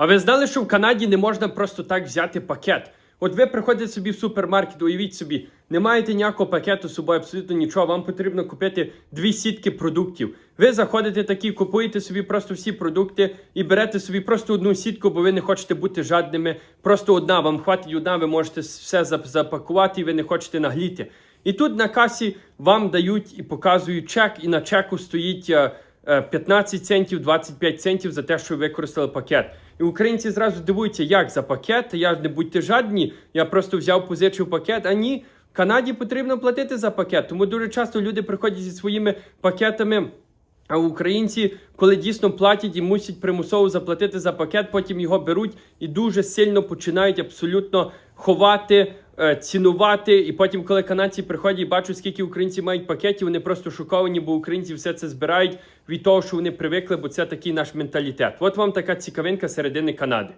А ви знали, що в Канаді не можна просто так взяти пакет? От ви приходите собі в супермаркет, уявіть собі, не маєте ніякого пакету з собою, абсолютно нічого. Вам потрібно купити дві сітки продуктів. Ви заходите такі, купуєте собі просто всі продукти і берете собі просто одну сітку, бо ви не хочете бути жадними. Просто одна, вам хватить одна, ви можете все запакувати і ви не хочете нагліти. І тут на касі вам дають і показують чек, і на чеку стоїть. Е, е, 15 центів, 25 центів за те, що використали пакет. І українці зразу дивуються, як за пакет, я ж не будьте жадні, я просто взяв позичив пакет. А ні, Канаді потрібно платити за пакет. Тому дуже часто люди приходять зі своїми пакетами. А українці, коли дійсно платять і мусять примусово заплатити за пакет, потім його беруть і дуже сильно починають абсолютно ховати, цінувати. І потім, коли канадці приходять і бачать, скільки українці мають пакетів, вони просто шоковані, бо українці все це збирають від того, що вони привикли, бо це такий наш менталітет. От вам така цікавинка середини Канади.